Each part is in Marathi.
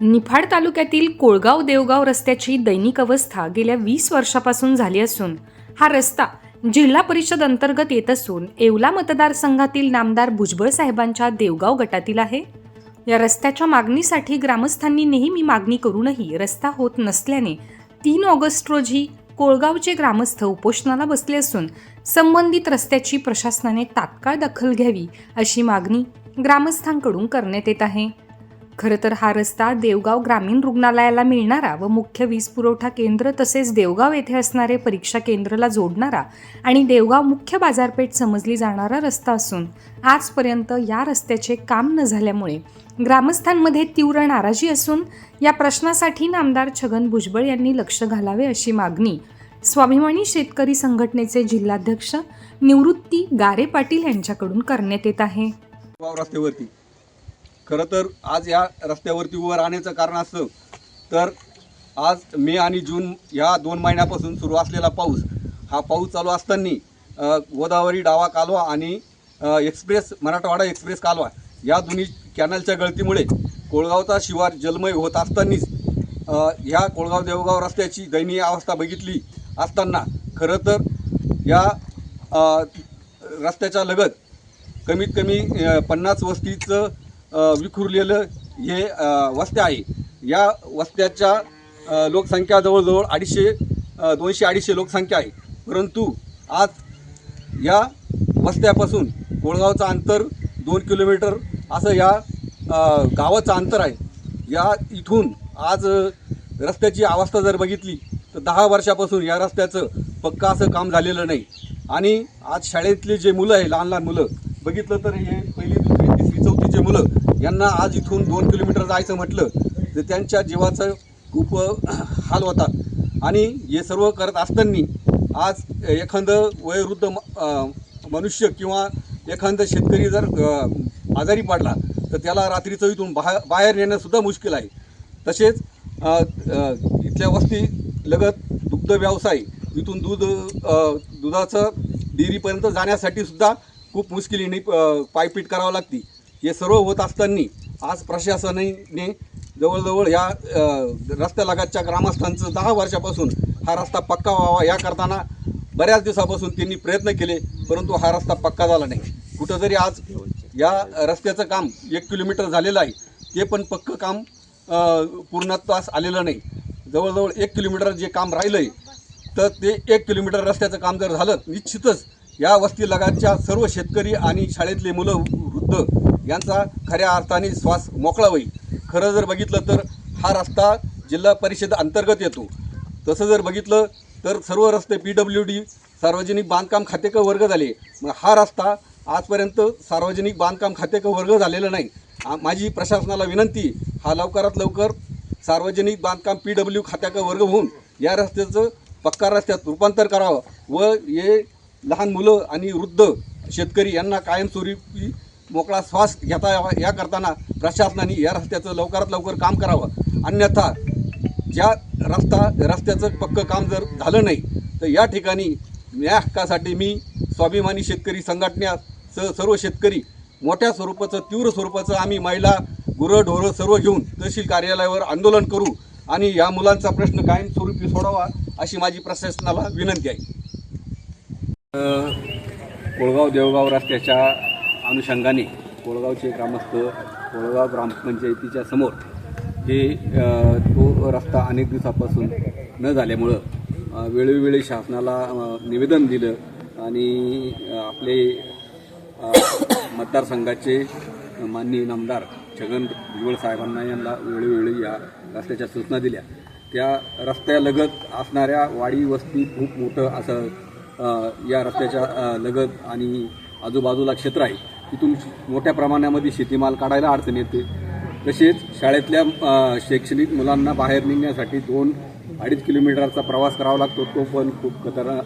निफाड तालुक्यातील कोळगाव देवगाव रस्त्याची दैनिक अवस्था गेल्या वीस वर्षापासून झाली असून हा रस्ता जिल्हा परिषद अंतर्गत येत असून येवला मतदारसंघातील नामदार भुजबळ साहेबांच्या देवगाव गटातील आहे. या रस्त्याच्या मागणीसाठी ग्रामस्थांनी नेहमी मागणी करूनही रस्ता होत नसल्याने तीन ऑगस्ट रोजी कोळगावचे ग्रामस्थ उपोषणाला बसले असून संबंधित रस्त्याची प्रशासनाने तात्काळ दखल घ्यावी अशी मागणी ग्रामस्थांकडून करण्यात येत आहे. खरं तर हा रस्ता देवगाव ग्रामीण रुग्णालयाला मिळणारा व मुख्य वीज पुरवठा केंद्र तसेच देवगाव येथे असणारे परीक्षा केंद्रला जोडणारा आणि देवगाव मुख्य बाजारपेठ समजली जाणारा रस्ता असून आजपर्यंत या रस्त्याचे काम न झाल्यामुळे ग्रामस्थांमध्ये तीव्र नाराजी असून या प्रश्नासाठी नामदार छगन भुजबळ यांनी लक्ष घालावे अशी मागणी स्वाभिमानी शेतकरी संघटनेचे जिल्हाध्यक्ष निवृत्ती गारे पाटील यांच्याकडून करण्यात येत आहे. रस्त्यावरती. खरं तर आज या रस्त्यावरती उभं राहण्याचं कारण असं तर आज मे आणि जून या दोन महिन्यापासून सुरू असलेला पाऊस हा पाऊस चालू असताना गोदावरी डावा कालवा आणि एक्सप्रेस मराठवाडा एक्सप्रेस कालवा या दोन्ही कॅनलच्या गळतीमुळे कोळगावचा शिवार जलमय होत असतानाच ह्या कोळगाव देवगाव रस्त्याची दयनीय अवस्था बघितली असताना खरं तर या रस्त्याच्या लगत कमीत कमी पन्नास वस्तीचं विखुरलेलं हे वस्त्या आहे. या वस्त्याच्या लोकसंख्या जवळजवळ अडीचशे दोनशे अडीचशे लोकसंख्या आहे. परंतु आज या वस्त्यापासून कोळगावचं अंतर दोन किलोमीटर असं या गावाचं अंतर आहे. या इथून आज रस्त्याची अवस्था जर बघितली तर दहा वर्षापासून या रस्त्याचं पक्का असं काम झालेलं नाही. आणि आज शाळेतले जे मुलं आहे लहान लहान मुलं बघितलं तर हे पहिली दुसरी तिसरी चौथीचे मुलं यांना आज इथून दोन किलोमीटर जायचं म्हटलं तर त्यांच्या जीवाचं खूप हाल होतात आणि हे सर्व करत असताना आज एखादं वयोवृद्ध म- मनुष्य किंवा एखादं शेतकरी जर आजारी पडला तर त्याला रात्रीचं इथून बाहेर बाहेर येणंसुद्धा मुश्किल आहे. तसेच इथल्या वस्ती लगत दुग्ध व्यवसाय इथून दूध दुधाचं डेअरीपर्यंत जाण्यासाठी सुद्धा खूप मुश्किलीने पायपीट करावं लागते. हे सर्व होत असताना आज प्रशासनाने जवळजवळ या रस्त्यालगतच्या ग्रामस्थांचं दहा वर्षापासून हा रस्ता पक्का व्हावा या करताना बऱ्याच दिवसापासून त्यांनी प्रयत्न केले परंतु हा रस्ता पक्का झाला नाही. कुठंतरी आज या रस्त्याचं काम एक किलोमीटर झालेलं आहे. ते पण पक्कं काम पूर्णत्वास आलेलं नाही. जवळजवळ एक किलोमीटर जे काम राहिलं आहे तर ते एक किलोमीटर रस्त्याचं काम जर झालं निश्चितच या वस्ती लगातच्या सर्व शेतकरी आणि शाळेतले मुलं वृद्ध यांचा खऱ्या अर्थाने श्वास मोकळा होईल. खरं जर बघितलं तर हा रस्ता जिल्हा परिषद अंतर्गत येतो. तसं जर बघितलं तर सर्व रस्ते पी डब्ल्यू डी सार्वजनिक बांधकाम खातेक वर्ग झाले. मग हा रस्ता आजपर्यंत सार्वजनिक बांधकाम खातेक वर्ग झालेला नाही. आ- माझी प्रशासनाला विनंती हा लवकरात लवकर सार्वजनिक बांधकाम पी डब्ल्यू खात्याक वर्ग होऊन या रस्त्याचं पक्का रस्त्यात रूपांतर करावं व हे लहान मुलं आणि वृद्ध शेतकरी यांना कायमस्वरूपी मोकळा श्वास घेता यावा या करताना प्रशासनाने या रस्त्याचं लवकरात लवकर काम करावं. अन्यथा ज्या रस्ता रस्त्याचं पक्कं काम जर झालं नाही तर या ठिकाणी न्याय हक्कासाठी मी स्वाभिमानी शेतकरी संघटना स सर्व शेतकरी मोठ्या स्वरूपाचं तीव्र स्वरूपाचं आम्ही महिला गुरं ढोरं सर्व घेऊन तहसील कार्यालयावर आंदोलन करू आणि या मुलांचा प्रश्न कायमस्वरूपी सोडावा अशी माझी प्रशासनाला विनंती आहे. कोळगाव देवगाव रस्त्याच्या अनुषंगाने कोळगावचे ग्रामस्थ कोळगाव ग्रामपंचायतीच्या समोर हे तो रस्ता अनेक दिवसापासून न झाल्यामुळं वेळोवेळी शासनाला निवेदन दिलं आणि आपले मतदारसंघाचे माननीय नामदार छगन भुजबळ साहेबांना यांना वेळोवेळी या रस्त्याच्या सूचना दिल्या. त्या रस्त्यालगत असणाऱ्या वाडी वस्ती खूप मोठं असं या रस्त्याच्या लगत आणि आजूबाजूला क्षेत्र आहे. तिथून मोठ्या प्रमाणामध्ये शेतीमाल काढायला अडचण येते. तसेच शाळेतल्या शैक्षणिक मुलांना बाहेर निघण्यासाठी दोन अडीच किलोमीटरचा प्रवास करावा लागतो. तो पण खूप खतरा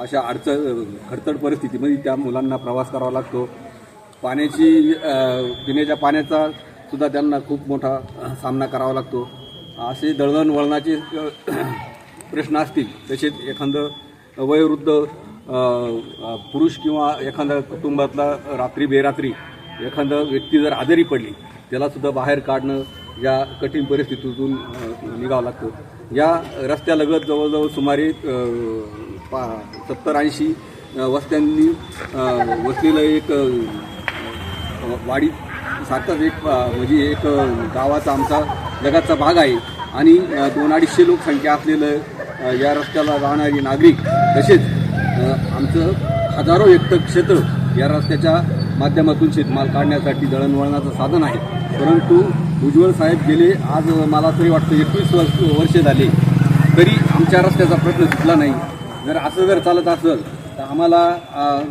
अशा अडचण खडतड परिस्थितीमध्ये त्या मुलांना प्रवास करावा लागतो. पाण्याची पिण्याच्या पाण्याचा सुद्धा त्यांना खूप मोठा सामना करावा लागतो. असे दळणवळणाचे प्रश्न असतील. तसेच एखादं वयोवृद्ध पुरुष किंवा एखादा कुटुंबातला रात्री बेरात्री एखादं व्यक्ती जर आजारी पडली त्यालासुद्धा बाहेर काढणं या कठीण परिस्थितीतून निघावं लागतं. या रस्त्यालगत जवळजवळ सुमारे पा सत्तर ऐंशी वस्त्यांनी वसलेलं एक वाडी सारखाच एक म्हणजे एक गावाचा आमचा जगाचा भाग आहे. आणि दोन अडीचशे लोकसंख्या असलेलं या रस्त्याला राहणारी नागरिक तसेच आमचं हजारो हेक्टर क्षेत्र या रस्त्याच्या माध्यमातून शेतमाल काढण्यासाठी दळणवळणाचं साधन आहे. परंतु उज्ज्वल साहेब गेले आज मला तरी वाटतं एकवीस वर्ष वर्षे झाले तरी आमच्या रस्त्याचा प्रश्न सुटला नाही. जर असं जर चालत असेल तर आम्हाला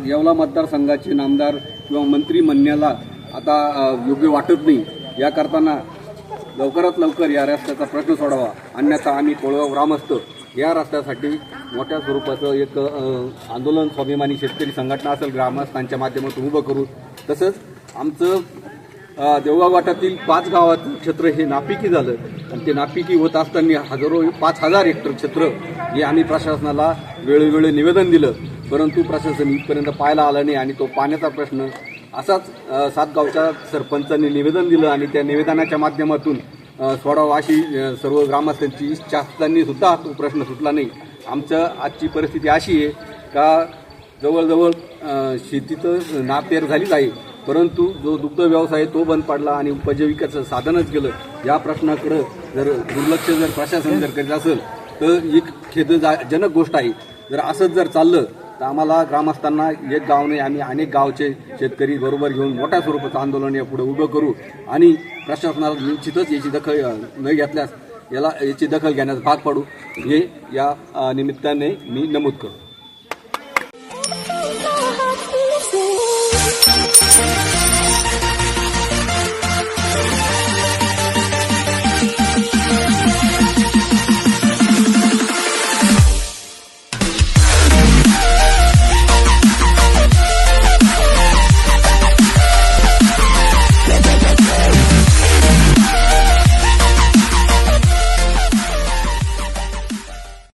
येवला मतदारसंघाचे नामदार किंवा मंत्री म्हणण्याला आता योग्य वाटत नाही. या करताना लवकरात लवकर या रस्त्याचा प्रश्न सोडावा. अन्यथा आम्ही कोळगाव ग्रामस्थ या रस्त्यासाठी मोठ्या स्वरूपाचं एक आंदोलन स्वाभिमानी शेतकरी संघटना असेल ग्रामस्थांच्या माध्यमातून उभं करू तसंच आमचं अ, देवगाव वाटातील पाच गावातील क्षेत्र हे नापिकी झालं. आणि ते नापिकी होत असताना हजारो पाच हजार हेक्टर क्षेत्र हे आम्ही प्रशासनाला वेळोवेळी निवेदन दिलं. परंतु प्रशासन इथपर्यंत पाहायला आलं नाही आणि तो पाण्याचा प्रश्न असाच सात गावच्या सरपंचांनी निवेदन दिलं आणि त्या निवेदनाच्या माध्यमातून सोडावा अशी सर्व ग्रामस्थांची इच्छा सुद्धा तो प्रश्न सुटला नाही. आमचं आजची परिस्थिती अशी आहे का जवळजवळ शेतीचं नापेर झालीच आहे. परंतु जो दुग्ध व्यवसाय तो बंद पडला आणि उपजीविकेचं साधनच गेलं. या प्रश्नाकडं जर दुर्लक्ष जर प्रशासन जर करीत असेल तर एक खेदजनक गोष्ट आहे. जर असंच जर चाललं तर आम्हाला ग्रामस्थांना एक गाव नाही आम्ही अनेक गावचे शेतकरी बरोबर घेऊन मोठ्या स्वरूपाचं आंदोलन यापुढे उभं करू आणि प्रशासनाला निश्चितच याची दखल न घेतल्यास याला याची दखल घेण्यास भाग पाडू. हे या निमित्ताने मी नमूद करतो.